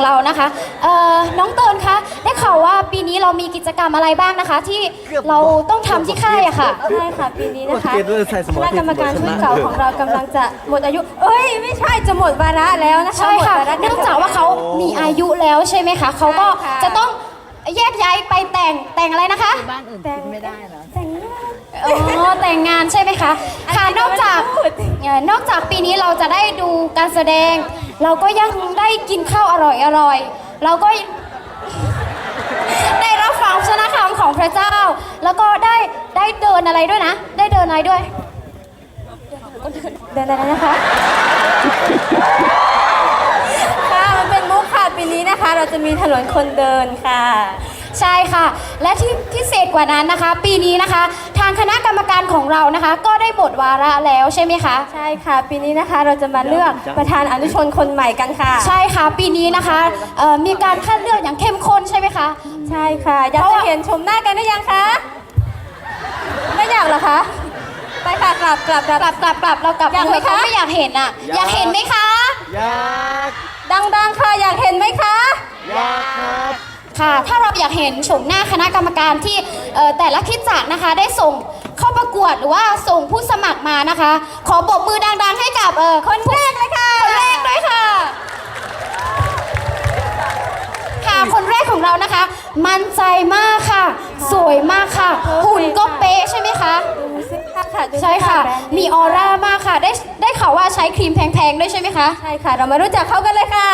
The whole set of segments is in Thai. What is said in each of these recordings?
ของเรานะคะเอ่อน้องเตินคะได้ข่าวว่าปีนี้เรามีกิจกรรมอะไรบ้างนะคะ ที่เราต้องทำที่ค่ายอะค่ะใช่ค่ะปีนี้นะคะโอเคด้วยใส่สมคอณะที่กรรมการสมชุอดชนะเก่าของเรากำลังจะหมดอายุ เอ้ย ไม่ใช่จะหมดวาระแล้วนะคะใช่ค่ะหมดวร เนื่องจากว่าเขามีอายุแล้วใช่ไหมคะเขาก็ใช่ค่ะ จะต้องแยกย้ายไปแต่งแต่งอะไรนะคะบ้านอื่นกินไม่ได้เหรอ แต่งหน้า อ๋อแต่งงานใช่ไหมคะค่ะนอกจากพูดเอ่อนอกจากปีนี้เราจะได้ดูการแสดง เราก็ยังได้กินข้าวอร่อยอร่อย เราก็ได้รับฟังชนะคำของพระเจ้า แล้วก็ได้ได้เดินอะไรด้วยนะ ได้เดินอะไรด้วย เดินอะไรนะคะ ค่ะ มันเป็นมุกค่ะ ปีนี้นะคะ เราจะมีถนนคนเดินค่ะ ใช่ค่ะ และที่พิเศษกว่านั้นนะคะ ปีนี้นะคะ ทางคณะกรรมการของเรานะคะ ก็ได้บทวาระแล้วใช่ไหมคะ ใช่ค่ะ ปีนี้นะคะเราจะมาเลือกประธานอนุชนคนใหม่กันค่ะ ใช่ค่ะ ปีนี้นะคะเอ่อมีการคัดเลือกอย่างเข้มข้นใช่ไหมคะ ใช่ค่ะ อยากเพราะจะว่าเห็นชมหน้ากันได้ยังคะ ไม่อยากเหรอคะ ไปค่ะกลับกลับกลับกลับกลับกลับเรากลับอยากไหมเถะคะ ไม่อยากเห็นอะ อยากเห็นไหมคะ อยาก ดังๆค่ะอยากเห็น ค่ะ ถ้าเราอยากเห็นชมหน้าคณะกรรมการที่เอ่อแต่ละคริดจักรนะคะ ได้ส่งเข้าประกวดหรือว่าส่งผู้สมัครมานะคะ ขอปรบมือดังๆ ให้กับเอ่อคนแรกเลยค่ะคนแรกด้วยค่ะ ค่ะคนแรกของเรานะคะ มั่นใจมากค่ะ สวยมากค่ะ หุ่นก็เป๊ะใช่ไหมคะ ดูสิค่ะค่ะดูสิใช่ค่ะ แบรนด์มีออร่ามากค่ะ ได้ได้ข่าวว่าใช้ครีมแพงๆด้วยใช่ไหมคะ ใช่ค่ะ เรามารู้จักเขากันเลยค่ะ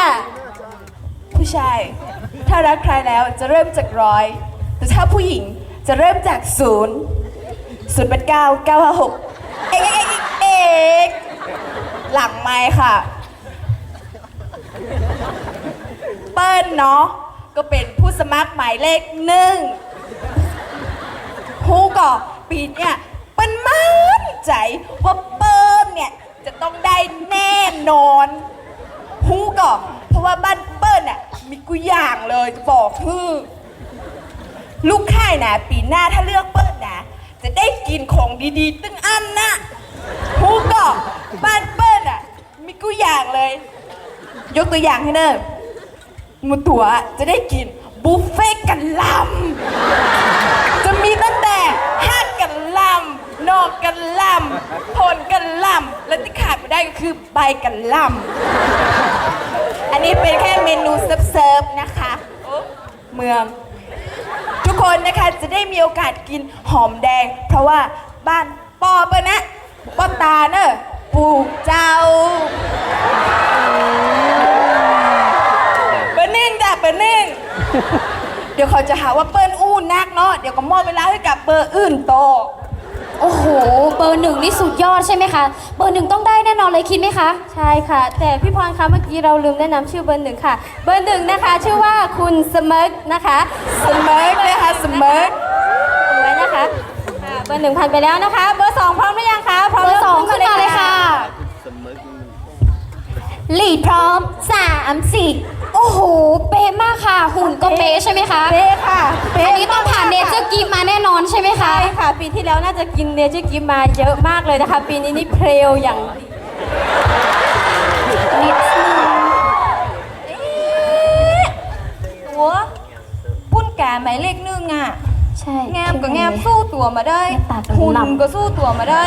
ผู้ชาย ถ้ารักใครแล้วจะเริ่มจากร้อย แต่ถ้าผู้หญิงจะเริ่มจากศูนย์ศูนย์แปดเก้าเก้าห้าหกเอกเอกเอกหลังไม้ค่ะ เปิ้ลเนาะก็เป็นผู้สมัครหมายเลขหนึ่งฮูก็ปีเนี้ยเปิ้ลมั่นใจว่าเปิ้ลเนี่ยจะต้องได้แน่นอนฮูก่อเพราะว่าบ้านเปิ้ลน่ะ มีกุอย่างเลยจะบอกคือลูกค่ายนะปีหน้าถ้าเลือกเปิ้ลนะ จะได้กินของดีๆ ตึ้งอันนะฮูกอกบ้านเปิ้ลอะ มีกุอย่างเลย ยกตัวอย่างให้เนอะมูตัวจะได้กินบุฟเฟ่ต์กันลำจะมีตั้งแต่ห้ากันลำ นอกกันลำผลกันลำและที่ขาดไม่ได้ก็คือใบกันลำอันนี้เป็นแค่เมนูเซิร์ฟๆนะคะโอ๊ะเมือง ทุกคนนะคะจะได้มีโอกาสกินหอมแดง เพราะว่าบ้านปอเปิลนะป้อตาเนอะปลูกเจ้าเปิ้ลนึ่งจ้ะเปิ้ลนึ่งเดี๋ยวเขาจะหาว่าเปิ้ลอู้นักเนาะเดี๋ยวก็มอบเวลาให้กับเบอร์อื่นโต โอ้โห เบอร์หนึ่งนี่สุดยอดใช่ไหมคะ เบอร์หนึ่งต้องได้แน่นอนเลยคิดไหมคะ ใช่ค่ะ แต่พี่พรคะเมื่อกี้เราลืมแนะนำชื่อเบอร์หนึ่งค่ะ เบอร์หนึ่งนะคะ ชื่อว่าคุณสเมิร์กนะคะสเมิร์กเลยค่ะสเมิร์กเอาไว้นะคะอ่าเบอร์หนึ่งผ่านไปแล้วนะคะ เบอร์สองพร้อมหรือยังคะพร้อมเบอร์สองขึ้นมาเลยค่ะเสมอ ลีดพร้อมสามสี่โอ้โห เป๊ะมากค่ะ หุ่นก็เป๊ะใช่ไหมคะเป๊ะค่ะเป๊ะอันนี้ต้องผ่านเนเจอร์กิฟมาแน่นอนใช่ไหมคะใช่ค่ะ ปีที่แล้วน่าจะกินเนเจอร์กิฟมาเยอะมากเลยนะคะ ปีนี้นี่เพลวอย่างนิดนึงตัวปุ้นแก่หมายเลขหนึ่งอะใช่งามก็งามสู้ตัวมาได้หน้าตาเป็นหุ่นลำก็สู้ตัวมาได้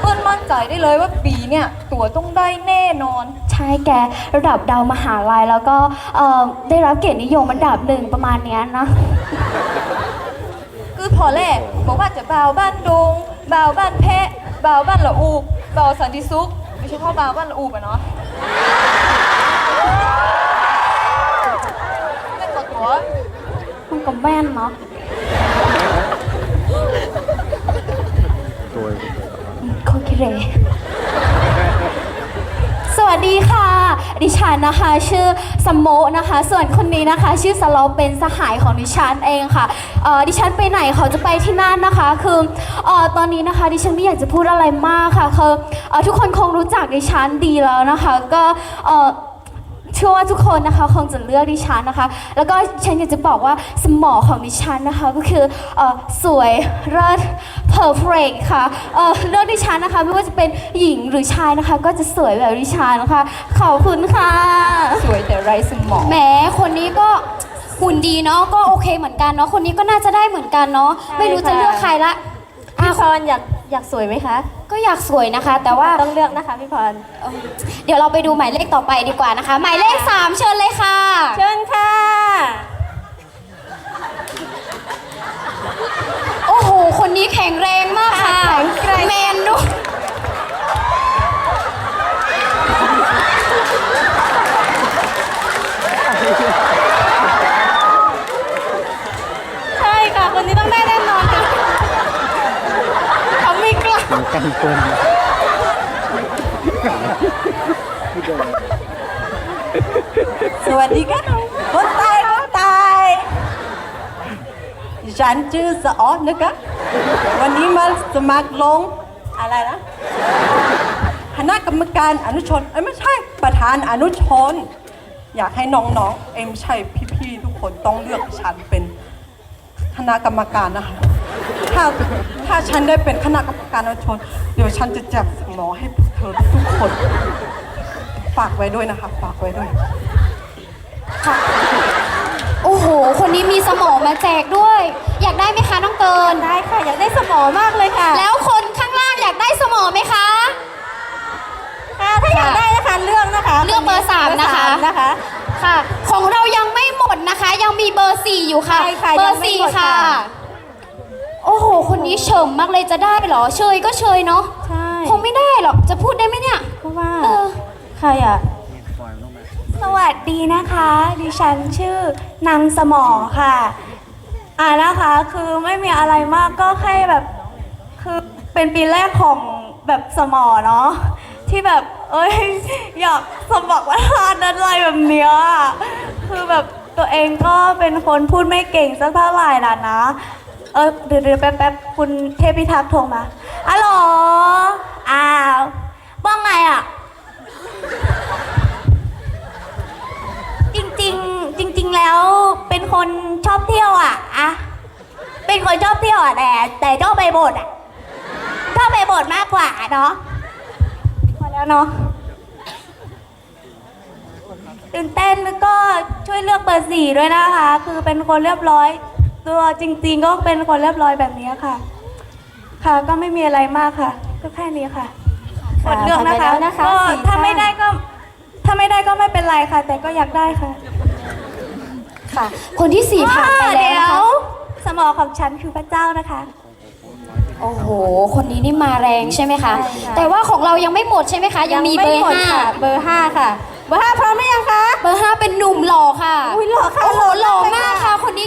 เปิ้ลมั่นใจได้เลยว่าปี เนี่ยตัวต้องได้แน่นอน ใช่แกระดับดาวมหาลัยแล้วก็เอ่อได้รับเกียรตินิยมอันดับหนึ่งประมาณเนี้ยนะ คือพอแรกบอกว่าจะบ่าวบ้านดงบ่าวบ้านแพะบ่าวบ้านละอูกบ่าวสันติสุขไม่ใช่พ่อบ่าวบ้านละอูกอะเนาะแม่นบอกตัวมันก็แม่นเนาะ ตัวโคคิเรส วัสดีค่ะ ดิฉันนะคะชื่อสมโมนะคะ ส่วนคนนี้นะคะ ชื่อสโลปเป็นสหายของดิฉันเองค่ะเอ่อดิฉันไปไหนเขาจะไปที่นั่นนะคะ คือเอ่อตอนนี้นะคะ ดิฉันไม่อยากจะพูดอะไรมากค่ะคือเอ่อทุกคนคงรู้จักดิฉันดีแล้วนะคะ ก็เอ่อ ชื่อว่าทุกคนนะคะคงจะเลือกดิฉันนะคะ แล้วก็ฉันอยากจะบอกว่าสมองของดิฉันนะคะก็คือเออสวยเลิศ perfect ค่ะเออเลือกดิฉันนะคะไม่ว่าจะเป็นหญิงหรือชายนะคะ ก็จะสวยแบบดิฉันนะคะขอบคุณค่ะสวยแต่ไร้สมองแหมคนนี้ก็หุ่นดีเนาะก็โอเคเหมือนกันเนาะคนนี้ก็น่าจะได้เหมือนกันเนาะใช่ไม่รู้จะค่ะเลือกใครละ พี่พรอยาก อยากสวยไหมคะ ก็อยากสวยนะคะ แต่ว่าต้องเลือกนะคะพี่พร เดี๋ยวเราไปดูหมายเลขต่อไปดีกว่านะคะ หมายเลข 3 เชิญเลยค่ะ เชิญค่ะ โอ้โห คนนี้แข็งแรงมากค่ะ แข็งแกร่ง แมนด้วย ใช่ค่ะ คนนี้ต้องได้แน่นอนค่ะเขาไม่กล้า มัน กันเกินสวัสดีค่ะคนตายคนตายฉันชื่อสออนะคะวันนี้มาสมัครลงอะไรนะคณะกรรมการอนุชนเอ้ยไม่ใช่ประธานอนุชน อยากให้น้องๆเอ็มใช่พี่ๆทุกคนต้องเลือกฉันเป็นคณะกรรมการนะคะ ถ้าถ้าฉันได้เป็นคณะกรรมการอนุชนเดี๋ยวฉันจะแจกสมอให้เธอทุกคน ฝากไว้ด้วยนะคะ ฝากไว้ด้วยโอ้โห คนนี้มีสมองมาแจกด้วย อยากได้ไหมคะน้องเกินได้ค่ะ อยากได้สมอมากเลยค่ะ แล้วคนข้างล่างอยากได้สมองไหมคะ ค่ะถ้าอยากได้นะคะเลือกนะคะเลือกเบอร์สามนะคะ เบอร์สามนะคะ ค่ะ ของเรายังไม่หมดนะคะ ยังมีเบอร์สี่อยู่ค่ะ ใช่ค่ะเบอยังร์ไม่สี่หมดค่ะ ค่ะ โอ้โห คนนี้เฉิมมากเลยจะได้เหรอ เชยก็เชยเนาะ ใช่ คงไม่ได้หรอก จะพูดได้ไหมเนี่ย เพราะว่า เออ ใครอะ สวัสดีนะคะ ดิฉันชื่อนางสมอค่ะ อ่านะคะ คือไม่มีอะไรมากก็แค่แบบ คือเป็นปีแรกของแบบสมอเนาะ ที่แบบ เอ้ย อยากสมัครประธานอะไรแบบเนี้ย คือแบบตัวเองก็เป็นคนพูดไม่เก่งสักเท่าไหร่นะนะ เออเดี๋ยวเดี๋ยวแป๊บแป๊บคุณเทพพิทักษ์โทรมาอ๋อเหรออ้าวว่าไงอะ จริงๆ จริง ๆ แล้วเป็นคนชอบเที่ยวอะอะเป็นคนชอบเที่ยวอะแต่ แต่ชอบไปโบสถ์อะชอบไปโบสถ์มากกว่าเนาะพอแล้วเนาะตื่นเต้นแล้วก็ช่วยเลือกเบอร์สี่ด้วยนะคะ คือเป็นคนเรียบร้อย ตัวจริงๆก็เป็นคนเรียบร้อยแบบนี้ค่ะ ค่ะก็ไม่มีอะไรมากค่ะ ก็แค่นี้ค่ะกค่ะดเลือกนะผ่านไปคะแล้วนะคะก็สี่ถ้าไม่ท่านได้ก็ถ้าไม่ได้ก็ไม่เป็นไรค่ะ แต่ก็อยากได้ค่ะ ค่ะ คนที่สี่ผ่านไปแล้วเดี๋นะยวคะสมองของฉันคือพระเจ้านะคะ โอ้โห คนนี้นี่มาแรงใช่ไหมคะใช่ค่ะแต่ว่าของเรายังไม่หมดใช่ไหมคะ ยังมีเบอร์ไมดห้าค่ะเบอร์ห้าค่ะ เบอร์ห้าพร้อมหรือยังคะ เบอร์ห้าเป็นหนุ่มหล่อค่ะ อุ๊ยหล่อค่ะ โอ้โหหหล่ล่ออมามากกเลยค่ะค่ะ คนนี้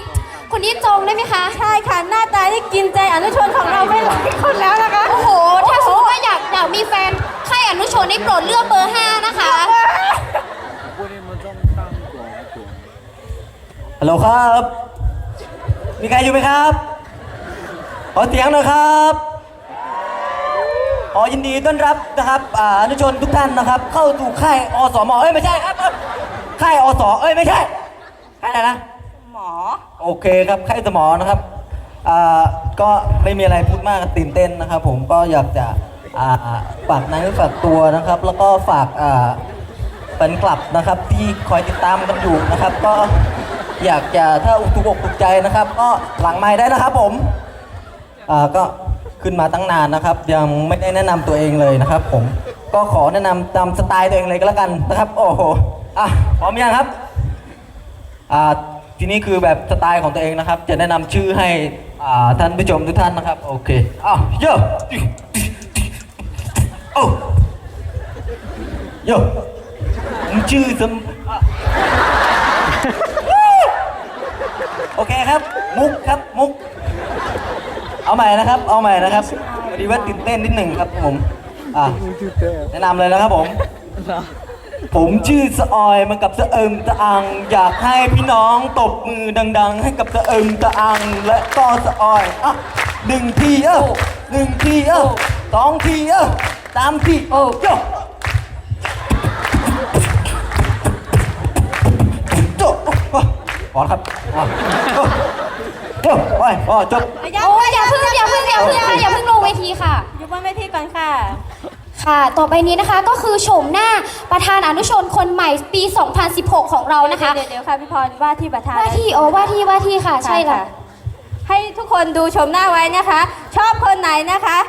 คนนี้จองได้ไหมคะ ใช่ค่ะ หน้าตาที่กินใจอนุชนของเราไปหลายคนแล้วนะคะ โอ้โห ถ้าสมมติว่าอยากอยากมีแฟนใครอนุชนนี่โปรดเลือกเบอร์ห้านะคะ ฮัลโหลครับ มีใครอยู่ไหมครับ ขอเสียงหน่อยครับขอยินดีต้อนรับนะครับอ่าอนุชนทุกท่านนะครับ เข้าสู่ค่ายอสมเอ้ยไม่ใช่ครับเอ้ยค่ายอสเอ้ยไม่ใช่ค่ายอะไรนะ หมอ โอเคครับค่ายสมอนะครับอ่าก็ไม่มีอะไรพูดมากตื่นเต้นนะครับ ผมก็อยากจะอ่าฝากนายฝากตัวนะครับ แล้วก็ฝากอ่าแฟนคลับนะครับ ที่คอยติดตามกันอยู่นะครับ ก็อยากจะถ้าถูกอกถูกใจนะครับ ก็หลังไม้ได้นะครับผมอ่าก็ขึ้นมาตั้งนานนะครับ ยังไม่ได้แนะนำตัวเองเลยนะครับ ผมก็ขอแนะนำตามสไตล์ตัวเองเลยก็แล้วกันนะครับ โอ้โหอะพร้อมยังครับอ่า ทีนี้คือแบบสไตล์ของตัวเองนะครับ จะแนะนำชื่อให้อ่าท่านผู้ชมทุกท่านนะครับ โอเคอ้าวโยโอ้โยผมชื่อสมอะโอเคครับ มุกครับมุก เอาใหม่นะครับ เอาใหม่นะครับพอดีว่าตื่นเต้นนิดหนึ่งครับผมอ่าแนะนำเลยนะครับผม ผมชื่อสะออยมันกับสะเอิมตะอัง อยากให้พี่น้องตบมือดัง ๆ ให้กับสะเอิมตะอัง และก็สะออยอะหนึ่งทีเออหนึ่งทีเออสองทีเออสามทีโอ้โยพอแล้วครับอะโอ้โอ้ยอ๋อจบ โอ้ยอย่าเพิ่งอย่าเพิ่งอย่าเพิ่งค่ะอย่าเพิ่งลงเวทีค่ะ อยู่บนเวทีก่อนค่ะ ค่ะ ต่อไปนี้นะคะก็คือโฉมหน้าประธานอนุชนคนใหม่ปี 2016 ของเรานะคะ เดี๋ยวเดี๋ยวค่ะพี่พรว่าที่ประธานว่าที่โอ้ว่าที่ว่าที่ค่ะ ใช่ค่ะ ให้ทุกคนดูชมหน้าไว้นะคะ ชอบคนไหนนะคะ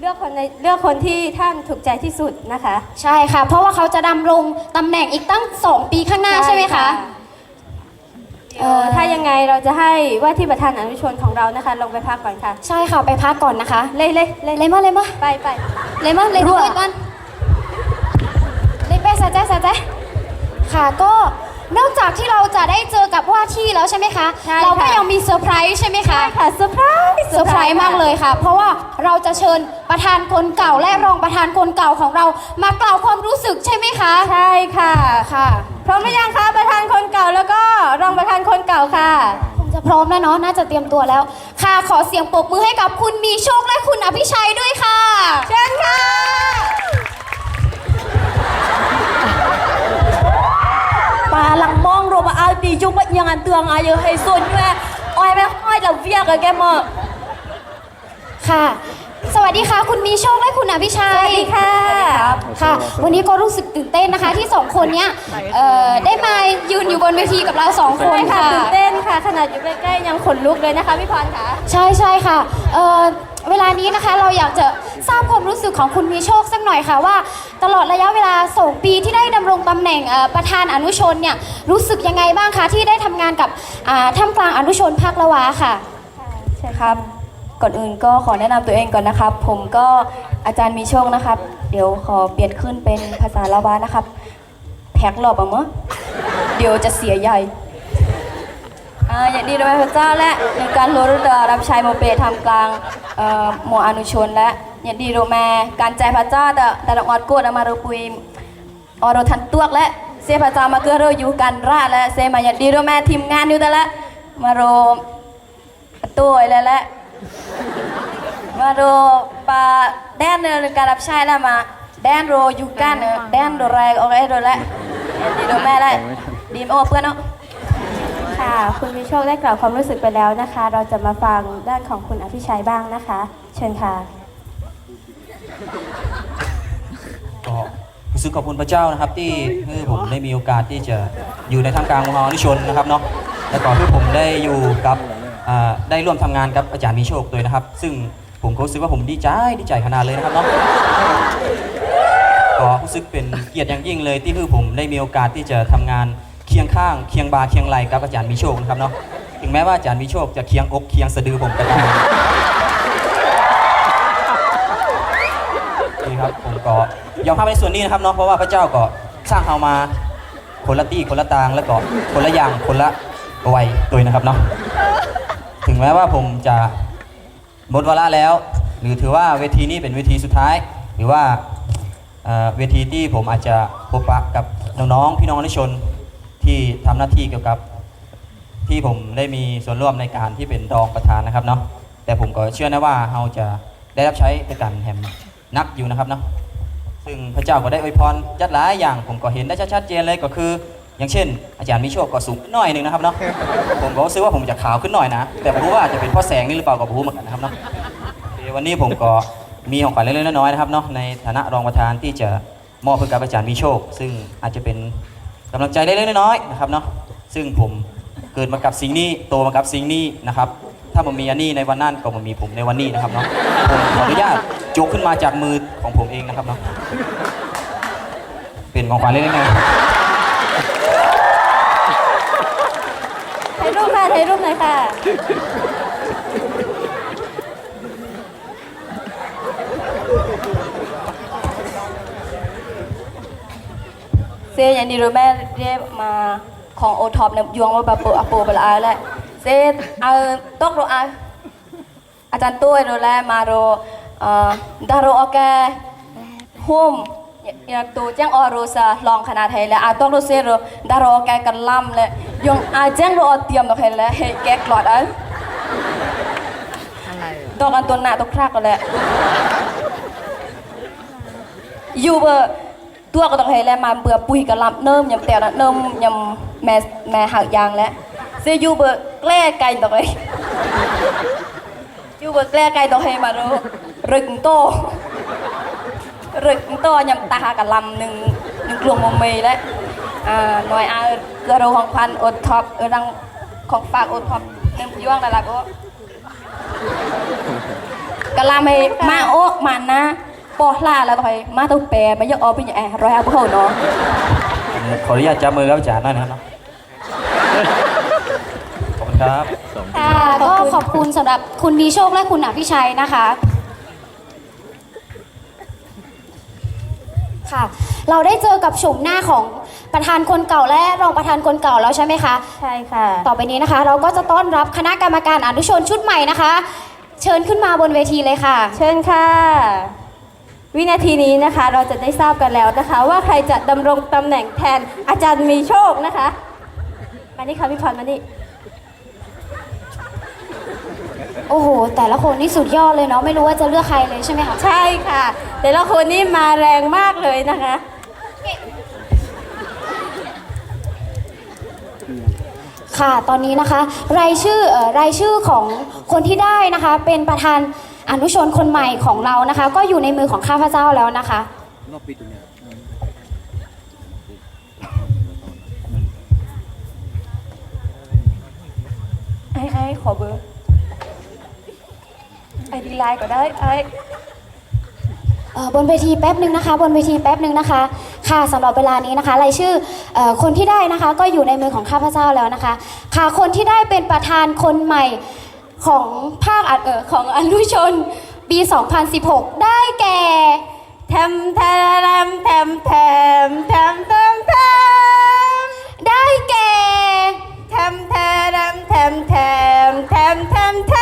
เลือกคนในเลือกคนที่ท่านถูกใจที่สุดนะคะ ใช่ค่ะ เพราะว่าเขาจะดำรงตำแหน่งอีกตั้ง 2 ปีข้างหน้าใช่ไหมคะ เออถ้ายังไงเราจะให้ว่าที่ประธานอนุชนของเรานะคะ ลงไปพักก่อนค่ะ ใช่ค่ะไปพักก่อนนะคะ เลยเลยเลยเลยมาเลยมาไปไปเลยมาเลยด้วยก่อนเลยไปสะใจสะใจค่ะก็นอกจากที่เราจะได้เจอกับว่าที่แล้วใช่ไหมคะเราก็ยังมีเซอร์ไพรส์ใช่ไหมคะ ใช่ค่ะเซอร์ไพรส์เซอร์ไพรส์มากเลยค่ะ เพราะว่าเราจะเชิญประธานคนเก่าและรองประธานคนเก่าของเรา มากล่าวความรู้สึกใช่ไหมคะ ใช่ค่ะ ค่ะ พร้อมหรือยังคะประธานคนเก่าแล้วก็รองประธานคนเก่าค่ะ คงจะพร้อมแล้วเนาะน่าจะเตรียมตัวแล้ว ค่ะขอเสียงปรบมือให้กับคุณมีโชคและคุณอภิชัยด้วยค่ะ เชิญค่ะ bà lằng mong rồi mà ai tì chung bất nhân ăn tường ai giờ hay xuân nè oi bé oi là việc rồi kem mà ค่ะ สวัสดีค่ะ คุณมีโชคและคุณอภิชัยสวัสดีค่ะค่ะ วันนี้ก็รู้สึกตื่นเต้นนะคะ ที่สองคนเนี้ยเอ่อได้มายืนอยู่บนเวทีกับเราสองคนใช่ค่ะค่ะ ตื่นเต้นค่ะ ขนาดอยู่ใกล้ๆยังขนลุกเลยนะคะพี่พรค่ะ ใช่ใช่ค่ะเอ่อเวลานี้นะคะเราอยากจะทราบความรู้สึกของคุณมีโชคสักหน่อยค่ะว่า ตลอดระยะเวลาสองปีที่ได้ดำรงตำแหน่งเอ่อประธานอนุชนเนี่ยรู้สึกยังไงบ้างคะที่ได้ทำงานกับอ่าท่ามกลางอนุชนภาคละวาค่ะใช่ครับ ก่อนอื่นก็ขอแนะนำตัวเองก่อนนะครับ ผมก็อาจารย์มีโชคนะครับ เดี๋ยวขอเปลี่ยนขึ้นเป็นภาษาละวานะครับ แพ็กหลอบอะมั้งเดี๋ยวจะเสียใหญ่อ่าอย่างดีด้วยพระเจ้าและในการลดรับใช้โมเปทำกลางหมวอนุชนและอย่างดีโรแม่การใจพระเจ้าแต่แต่ละออดโกดอามาโรปุยออโรทันตวกและเซพระเจ้ามาเกือโรอยู่กันราและเซมาอย่างดีโรแม่ทีมงานอยู่แต่ละมาโรตัวอะไรและแล้ว มาแดนโรยูกันเนอแดนโรแรงโอเคโรและดีโดแม่และดีมโอ้เพื่อนเนาะค่ะ คุณมีโชคได้กล่าวความรู้สึกไปแล้วนะคะ เราจะมาฟังด้านของคุณอภิชัยบ้างนะคะ เชิญค่ะ ก็รู้สึกขอบคุณพระเจ้านะครับ ที่ให้ผมได้มีโอกาสที่จะอยู่ในท่ามกลางมหาวิชนนะครับเนาะแล้วก็ที่ผมได้อยู่กับ อ่าได้ร่วมทำงานกับอาจารย์มีโชคด้วยนะครับ ซึ่งผมก็รู้สึกว่าผมดีใจดีใจขนาดเลยนะครับเนาะก็รู้สึกเป็นเกียรติอย่างยิ่งเลยที่คือผมได้มีโอกาสที่จะทำงานเคียงข้างเคียงบาเคียงไหลกับอาจารย์มีโชคนะครับเนาะถึงแม้ว่าอาจารย์มีโชคจะเคียงอกเคียงสะดือผมก็ได้นี่ครับผมก็ยอมรับในส่วนนี้นะครับเนาะเพราะว่าพระเจ้าก็สร้างเรามาคนละตี้คนละตางแล้วก็คนละอย่างคนละวัยตัวนะครับเนาะ ถึงแม้ว่าผมจะหมดเวลาแล้ว หรือถือว่าเวทีนี้เป็นเวทีสุดท้าย หรือว่าเวทีที่ผมอาจจะพบปะกับน้องๆพี่น้องอนุชนที่ทำหน้าที่เกี่ยวกับที่ผมได้มีส่วนร่วมในการที่เป็นรองประธานนะครับเนาะแต่ผมก็เชื่อนะว่าเราจะได้รับใช้ในการแฮมนักอยู่นะครับเนาะซึ่งพระเจ้าก็ได้อวยพรจัดหลายอย่างผมก็เห็นได้ชัดเจนเลยก็คือ อย่างเช่น อาจารย์มีโชคก็สูงขึ้นหน่อยหนึ่งนะครับเนาะผมก็รู้สึกว่าผมจะขาวขึ้นหน่อยนะ แต่ผมรู้ว่าอาจจะเป็นเพราะแสงนี่หรือเปล่าก็ไม่รู้เหมือนกันนะครับเนาะโอเควันนี้ผมก็มีของขวัญเล็กๆน้อยๆนะครับเนาะในฐานะรองประธานที่จะมอบให้กับอาจารย์มีโชค ซึ่งอาจจะเป็นกำลังใจเล็กๆน้อยๆนะครับเนาะซึ่งผมเกิดมากับสิ่งนี้โตมากับสิ่งนี้นะครับ ถ้าผมมีอันนี้ในวันนั้นก็มันมีผมในวันนี้นะครับเนาะผมขออนุญาตยกขึ้นมาจากมือของผมเองนะครับเนาะเป็นของขวัญเล็กๆน้อยถ่าย รูปค่ะถ่ายรูปหน่อยค่ะ เซย่างดีโรแม่เรียกมาของโอท็อปเนี่ยยวงว่าแบบเปิดอโปเปลาแหละเซเอาตกโรอาอาจารย์ตุ้ยโรแลมาโรเอ่อดาโรโอแกหุ่ม อยากตูแจ้งออโรซาลองขนาดไทยแล้วอาต้องโรเซโรดาโรโอแกกันล่ำเลยยงอาแจ้งโรอเตรียมตกเห็นแล้วเฮ้ยแกกลอดอะตกอันตัวหน้าตกครากกันแหละอยู่เบอร์ตัวก็ต้องให้แลมาเบื่อปุ๋ยกระลำเนิ่มยำแต่ละเนิ่มยำแม่แม่หักยางและ sẽ du bờ lẹ cày tao ấy du bờ lẹ cày tao hay mà nó rừng to rừng to nhằm ta cả lầm nừng nừng luồng mồm mì đấy à nói ai gà đồ hoàng phan ột thọp ở đằng ของฝากอดทอมเต็มย่วงแล้วล่ะก็กะลาไม่มาโอ้มันนะปอลาแล้วต่อยมาตุ้แปรไม่ยกออไปอย่างแอร้อยเอาพวกเนาะผมขออนุญาตจับมือกับอาจารย์หน่อยนะครับเนาะขอบคุณครับค่ะก็ขอบคุณสำหรับคุณมีโชคและคุณอภิชัยนะคะ ค่ะ เราได้เจอกับชมหน้าของประธานคนเก่าและรองประธานคนเก่าแล้วใช่ไหมคะ ใช่ค่ะ ต่อไปนี้นะคะ เราก็จะต้อนรับคณะกรรมการอนุชนชุดใหม่นะคะ เชิญขึ้นมาบนเวทีเลยค่ะ เชิญค่ะ วินาทีนี้นะคะเราจะได้ทราบกันแล้วนะคะ ว่าใครจะดำรงตำแหน่งแทนอาจารย์มีโชคนะคะ มานี่ค่ะพี่พรมานี่ โอ้โห แต่ละคนนี่สุดยอดเลยเนาะไม่รู้ว่าจะเลือกใครเลยใช่ไหมคะใช่ค่ะ แต่ละคนนี่มาแรงมากเลยนะคะ ค่ะ ตอนนี้นะคะ รายชื่อเอ่อรายชื่อของคนที่ได้นะคะ เป็นประธานอนุชนคนใหม่ของเรานะคะ ก็อยู่ในมือของข้าพเจ้าแล้วนะคะไอ้ไอ้ขอเบอร์ไอ ดีไลน์ก็ได้ไอ้เอ่อบนเวทีแป๊บหนึ่งนะคะ บนเวทีแป๊บหนึ่งนะคะ ค่ะสำหรับเวลานี้นะคะรายชื่อเอ่อคนที่ได้นะคะ ก็อยู่ในมือของข้าพเจ้าแล้วนะคะ ค่ะคนที่ได้เป็นประธานคนใหม่ของภาคอัดเออของอนุชนปี 2016 ได้แก่แทมแทมแทมแทมแทมแทมแทมได้แก่แทมแทมแทมแทมแทมแทมแทม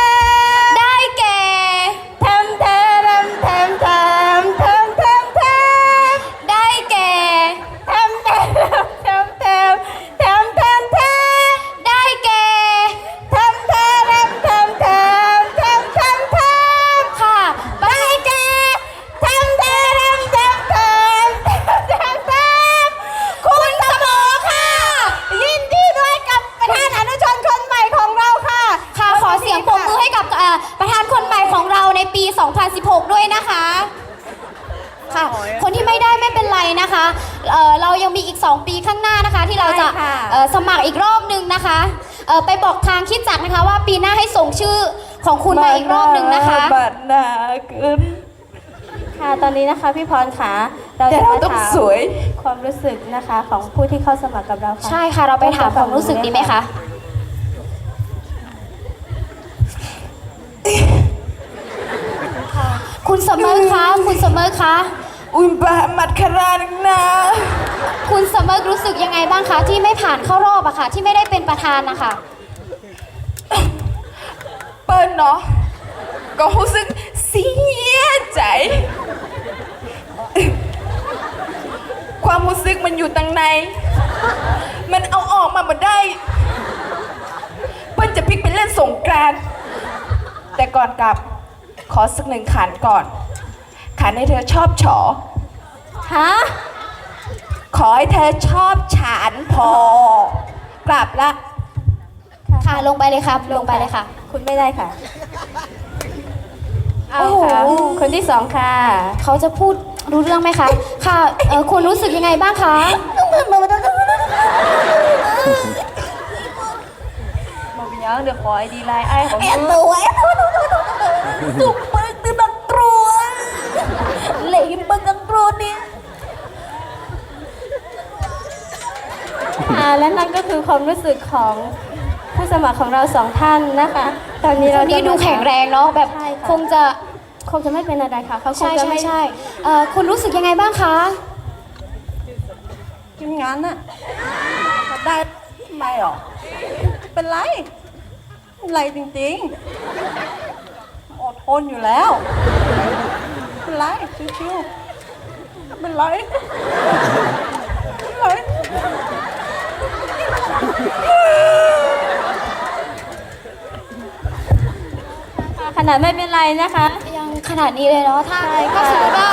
นไรนะคะเอ่อเรายังมีอีก 2 ปีข้างหน้านะคะ ที่เราจะใช่ค่ะเอ่อสมัครอีกรอบหนึ่งนะคะเอ่อไปบอกทางคิดจักรนะคะว่าปีหน้าให้ส่งชื่อของคุณมาอีกรอบหนึ่งนะคะ บัตรหนาเกินค่ะตอนนี้นะคะพี่พรค่ะเราแต่จะเรามาต้องถามสวย ความรู้สึกนะคะของผู้ที่เข้าสมัครกับเราค่ะใช่ค่ะเราไปถามความรู้สึกดีไหมคะ คุณสมเมอร์คะคุณสมเมอร์คะ อุ้ยบามัดคารานึงนะคุณสมเมอร์รู้สึกยังไงบ้างคะ ที่ไม่ผ่านเข้ารอบอะค่ะ ที่ไม่ได้เป็นประธานนะคะเปิ้ลเนาะก็รู้สึกเสียใจ ความรู้สึกมันอยู่ตังใน มันเอาออกมาบ่ได้ เปิ้ลจะพลิกไปเล่นสงกรานต์แต่ก่อนกลับขอสักหนึ่งขันก่อน ขันให้เธอชอบฉอ ฮะ ขอให้เธอชอบฉานพอ กลับละ ค่ะลงไปเลยครับ ลงไปเลยค่ะ คุณไม่ได้ค่ะ เอาโอ้โหค่ะคนที่สองค่ะ เขาจะพูดรู้เรื่องไหมคะ ค่ะเอ่อคุณรู้สึกยังไงบ้างคะ บอกเป็นยังเดี๋ยวขอไอดีไลน์ไอ้ของ แอนตัวไว้จุกปึกตื่นตะกรัวเหล่ปึ กตะกรัวนี่อ่าและนั่นก็คือความรู้สึกของผู้สมัครของเราสองท่านนะคะ ตอนนี้คเรานนี้จะดูแข็งแรงเนาะแบบใช่ค่ะ คงจะคงจะไม่เป็นอะไรค่ะเขาคงใช่จะใช่ไม่ใช่เอ่อคุณรู้สึกยังไงบ้างคะกินงานน่ะได้ทำไมหรอ เป็นไรเป็นไรจริงๆอดทนอยู่แล้ว เป็นไรชิวๆ เป็นไรเป็นไรขนาดไม่เป็นไรนะคะ ยังขนาดนี้เลยเนาะถ้าใช่ถ้าค่ะสมมติว่า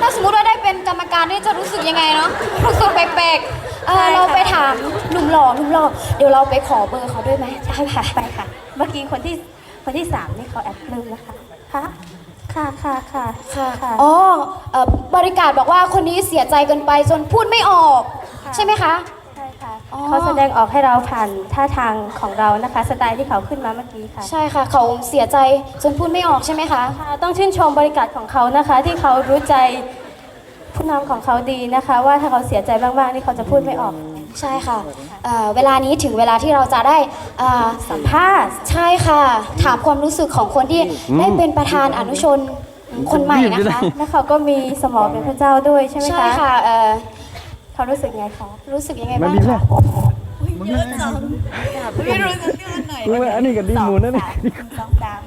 ถ้าสมมติว่าได้เป็นกรรมการนี่จะรู้สึกยังไงเนาะรู้สึกแปลกๆเออเราไปถามหนุ่มหล่อหนุ่มหล่อเดี๋ยวเราไปขอเบอร์เขาด้วยไหมได้ค่ะ ไปค่ะ เมื่อกี้คนที่คนที่สามนี่เขาแอดลืมแล้วค่ะ ค่ะค่ะค่ะค่ะค่ะ อ๋อเอ่อบริการบอกว่าคนนี้เสียใจเกินไปจนพูดไม่ออกใช่ไหมคะ ใช่ค่ะอ๋อ เขาแสดงออกให้เราผ่านท่าทางของเรานะคะ สไตล์ที่เขาขึ้นมาเมื่อกี้ค่ะใช่ค่ะ เขาเสียใจจนพูดไม่ออกใช่ไหมคะ ค่ะต้องชื่นชมบริการของเขานะคะ ที่เขารู้ใจผู้นำของเขาดีนะคะ ว่าถ้าเขาเสียใจบ้างๆนี่เขาจะพูดไม่ออก ใช่ค่ะเอ่อเวลานี้ถึงเวลาที่เราจะได้เอ่อสัมภาษณ์ใช่ค่ะ ถามความรู้สึกของคนที่ได้เป็นประธานอนุชนคนใหม่นะคะ แล้วเขาก็มีสมองเป็นพระเจ้าด้วยใช่ไหมใช่คะค่ะเอ่อเขารู้สึกไงคะรู้สึกยังไงบ้างคะ ไม่รู้จะเลื่อนหน่อยรู้ไหมอันนี้ก็ดีหมูนั่นนี่สองสาม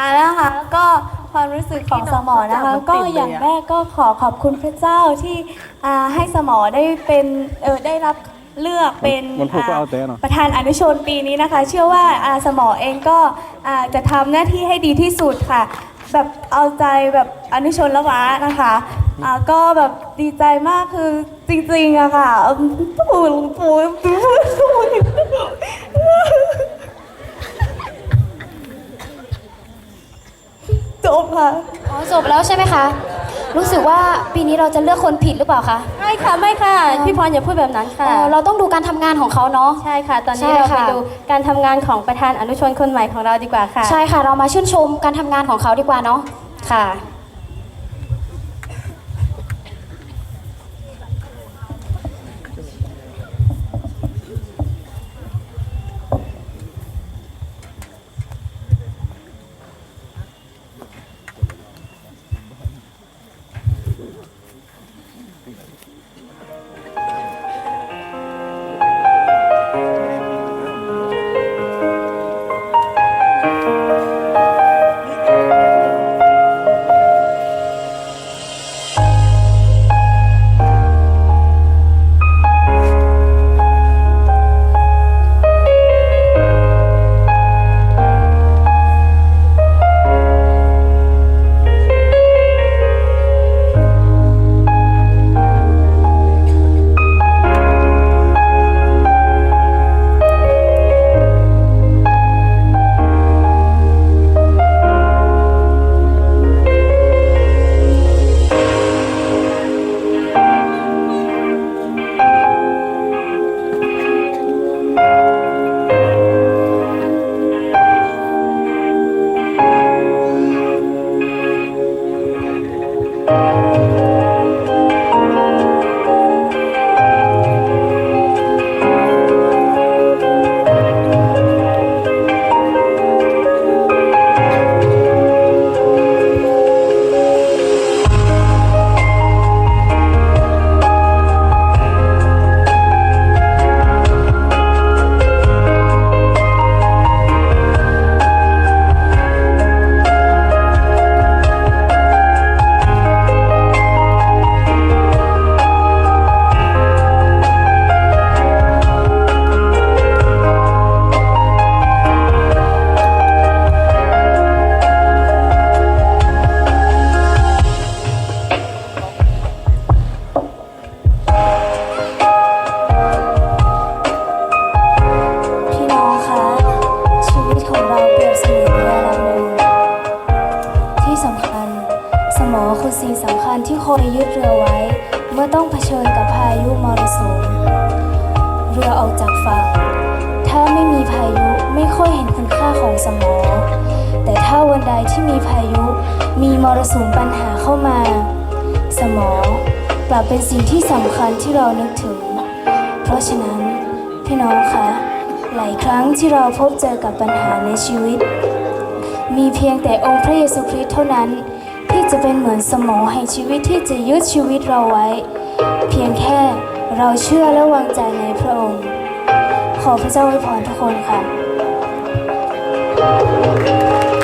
อะนะคะก็ ความรู้สึกของสมอนะคะ ก็อย่างแรกก็ขอขอบคุณพระเจ้าที่อ่าให้สมอได้เป็นเออได้รับเลือกเป็นมันพูดก็อ่าเอาแต่เนาะประธานอนุชนปีนี้นะคะ เชื่อว่าอาสมอเองก็อ่าจะทำหน้าที่ให้ดีที่สุดค่ะ แบบเอาใจแบบอนุชนละวะนะคะอ่าก็แบบดีใจมากคือจริงๆอะค่ะอืมปูนปูนปู จบค่ะ อ๋อจบแล้วใช่ไหมคะ รู้สึกว่าปีนี้เราจะเลือกคนผิดหรือเปล่าคะ ไม่ค่ะไม่ค่ะ พี่พรอย่าพูดแบบนั้นค่ะอ๋อเราต้องดูการทำงานของเขาเนาะ ใช่ค่ะ ตอนนี้ใช่เราไปค่ะ ดูการทำงานของประธานอนุชนคนใหม่ของเราดีกว่าค่ะ ใช่ค่ะ เรามาชื่นชมการทำงานของเขาดีกว่าเนาะ ค่ะ คุณค่าของสมอ แต่ถ้าวันใดที่มีพายุ มีมรสุมปัญหาเข้ามา สมองกลับเป็นสิ่งที่สำคัญที่เรานึกถึง เพราะฉะนั้น พี่น้องคะ หลายครั้งที่เราพบเจอกับปัญหาในชีวิต มีเพียงแต่องค์พระเยซูคริสต์เท่านั้น ที่จะเป็นเหมือนสมองแห่งชีวิตที่จะยึดชีวิตเราไว้ เพียงแค่เราเชื่อและวางใจในพระองค์ ขอพระเจ้าอวยพรทุกคนค่ะ Thank you.